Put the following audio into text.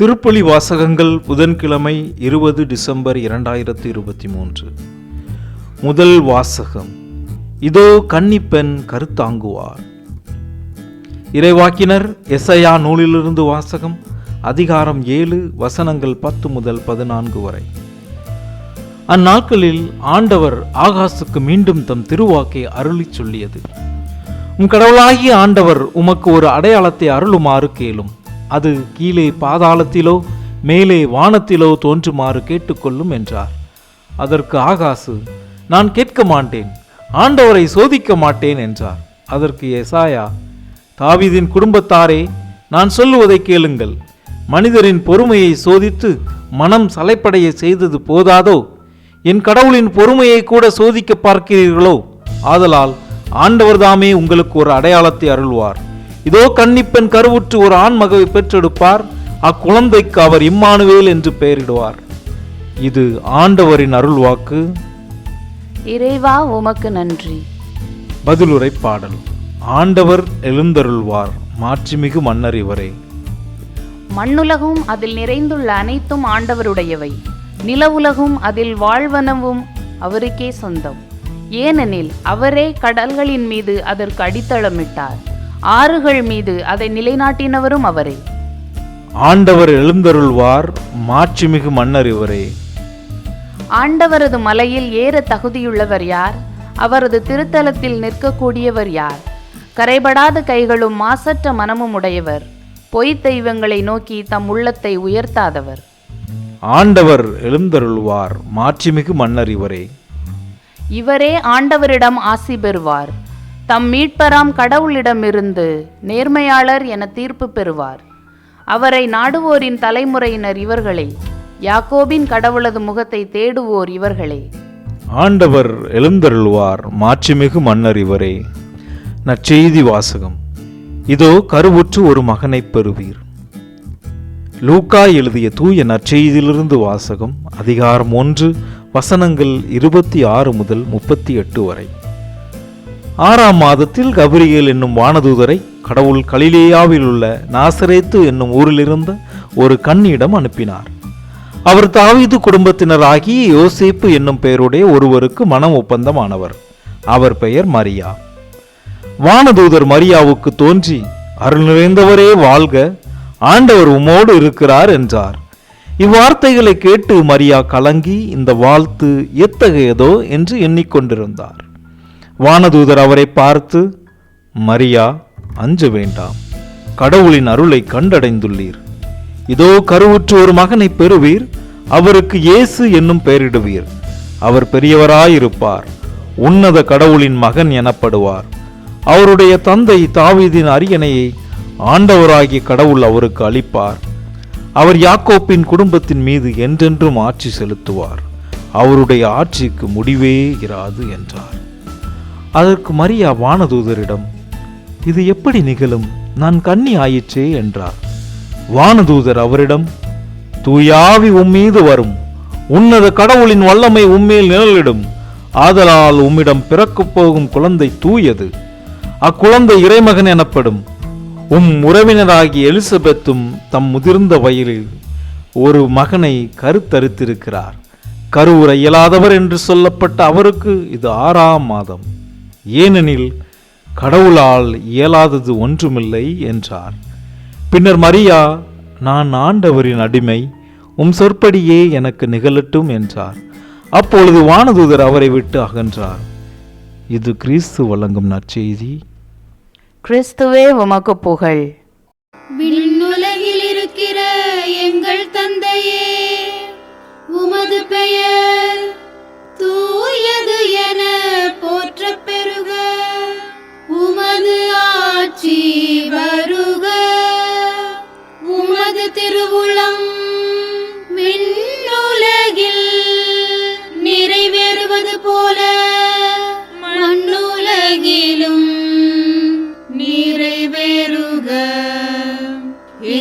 திருப்பலி வாசகங்கள் புதன்கிழமை இருபது டிசம்பர் இரண்டாயிரத்தி இருபத்தி மூன்று. முதல் வாசகம் இதோ கன்னிப்பெண் கருத்தாங்குவார். இறைவாக்கினர் எஸ்ஐயா நூலிலிருந்து வாசகம் அதிகாரம் ஏழு வசனங்கள் பத்து முதல் பதினான்கு வரை. அந்நாட்களில் ஆண்டவர் ஆகாசுக்கு மீண்டும் தம் திருவாக்கை அருளிச் சொல்லியது. உம் கடவுளாகிய ஆண்டவர் உமக்கு ஒரு அடையாளத்தை அருளுமாறு கேளும். அது கீழே பாதாளத்திலோ மேலே வானத்திலோ தோன்றுமாறு கேட்டுக்கொள்ளும் என்றார். அதற்கு ஆகாசு நான் கேட்க மாட்டேன் ஆண்டவரை சோதிக்க மாட்டேன் என்றார். அதற்கு எசாயா தாவிதின் குடும்பத்தாரே நான் சொல்லுவதை கேளுங்கள். மனிதரின் பொறுமையை சோதித்து மனம் சலைப்படைய செய்தது போதாதோ? என் கடவுளின் பொறுமையை கூட சோதிக்க பார்க்கிறீர்களோ? ஆதலால் ஆண்டவர்தாமே உங்களுக்கு ஒரு அடையாளத்தை அருள்வார். இதோ கன்னிப்பெண் கருவுற்று ஒரு ஆண் மகவை பெற்றெடுப்பார். அக்குழந்தைக்கு அவர் இம்மானுவேல் என்று பெயரிடுவார். இது ஆண்டவரின் அருள்வாக்கு. இறைவா உமக்கு நன்றி. பதிலுரை பாடல். ஆண்டவர் எழுந்தருள்வார். மாட்சிமிகு மன்னர் இவரே. மண்ணுலகும் அதில் நிறைந்துள்ள அனைத்தும் ஆண்டவருடையவை. நிலவுலகும் அதில் வாழ்வனவும் அவருக்கே சொந்தம். ஏனெனில் அவரே கடல்களின் மீது அதற்கு அடித்தளமிட்டார். ஆறுகள் மீது அதை நிலைநாட்டினவரும் அவரே. ஆண்டவர் எழுந்தருள்வார் மாட்சிமிகு மன்னர் இவரே. ஆண்டவரது மலையில் ஏற தகுதியுள்ளவர் யார்? அவரது திருத்தலத்தில் நிற்கக்கூடியவர் யார்? கரைபடாத கைகளும் மாசற்ற மனமும் உடையவர். பொய்த் தெய்வங்களை நோக்கி தம் உள்ளத்தை உயர்த்தாதவர். ஆண்டவர் எழுந்தருள்வார் மாட்சிமிகு மன்னர் இவரே. இவரே ஆண்டவரிடம் ஆசி பெறுவார். தம் மீட்பராம் கடவுளிடமிருந்து நேர்மையாளர் என தீர்ப்பு பெறுவார். அவரை நாடுவோரின் தலைமுறையினர் இவர்களே யாக்கோபின் கடவுளது முகத்தை தேடுவோர் இவர்களே. ஆண்டவர் எழுந்தருள்வார் மாட்சிமிகு மன்னர் இவரே. நற்செய்தி வாசகம். இதோ கருவுற்று ஒரு மகனைப் பெறுவீர். லூக்கா எழுதிய தூய நற்செய்தியிலிருந்து வாசகம் அதிகாரம் ஒன்று வசனங்கள் இருபத்தி ஆறு முதல் முப்பத்தி எட்டு வரை. ஆறாம் மாதத்தில் கபிரியல் என்னும் வானதூதரை கடவுள் கலிலேயாவில் உள்ள நாசரேத்து என்னும் ஊரிலிருந்த ஒரு கண்ணியிடம் அனுப்பினார். அவர் தாவீது குடும்பத்தினராகி யோசேப்பு என்னும் பெயருடைய ஒருவருக்கு மனம் ஒப்பந்தமானவர். அவர் பெயர் மரியா. வானதூதர் மரியாவுக்கு தோன்றி அருள் நிறைந்தவரே வாழ்க ஆண்டவர் உமோடு இருக்கிறார் என்றார். இவ்வார்த்தைகளை கேட்டு மரியா கலங்கி இந்த வாழ்த்து எத்தகையதோ என்று எண்ணிக்கொண்டிருந்தார். வானதூதர் அவரை பார்த்து மரியா அஞ்ச வேண்டாம். கடவுளின் அருளை கண்டடைந்துள்ளீர். இதோ கருவுற்று ஒரு மகனை பெறுவீர். அவருக்கு இயேசு என்னும் பெயரிடுவீர். அவர் பெரியவராயிருப்பார். உன்னத கடவுளின் மகன் எனப்படுவார். அவருடைய தந்தை தாவீதின் அரியணையை ஆண்டவராகிய கடவுள் அவருக்கு அளிப்பார். அவர் யாக்கோப்பின் குடும்பத்தின் மீது என்றென்றும் ஆட்சி செலுத்துவார். அவருடைய ஆட்சிக்கு முடிவே இராது என்றார். அதற்கு மரியா வானதூதரிடம் இது எப்படி நிகழும்? நான் கண்ணி ஆயிற்றே என்றார். வானதூதர் அவரிடம் தூயாவி உம்மீது வரும். உன்னத கடவுளின் வல்லமை உம்மேல் நிழலிடும். ஆதலால் உம்மிடம் பிறக்கப் போகும் குழந்தை தூயது. அக்குழந்தை இறைமகன் எனப்படும். உம் உறவினராகி எலிசபெத்தும் தம் முதிர்ந்த வயலில் ஒரு மகனை கருத்தரித்திருக்கிறார். கருவுற இயலாதவர் என்று சொல்லப்பட்ட அவருக்கு இது ஆறாம் மாதம். ஏனெனில் கடவுளால் இயலாதது ஒன்றுமில்லை என்றார் பின்னர் மரியா நான் ஆண்டவரின் அடிமை உம் சொற்படியே எனக்கு நிகழட்டும் என்றார் அப்பொழுது வானதூதர் அவரை விட்டு அகன்றார். இது கிறிஸ்து வழங்கும் நற்செய்தி. கிறிஸ்துவே உமக்கு புகழ். விண்ணுலகில் இருக்கிற எங்கள் தந்தையே உமது பெயர்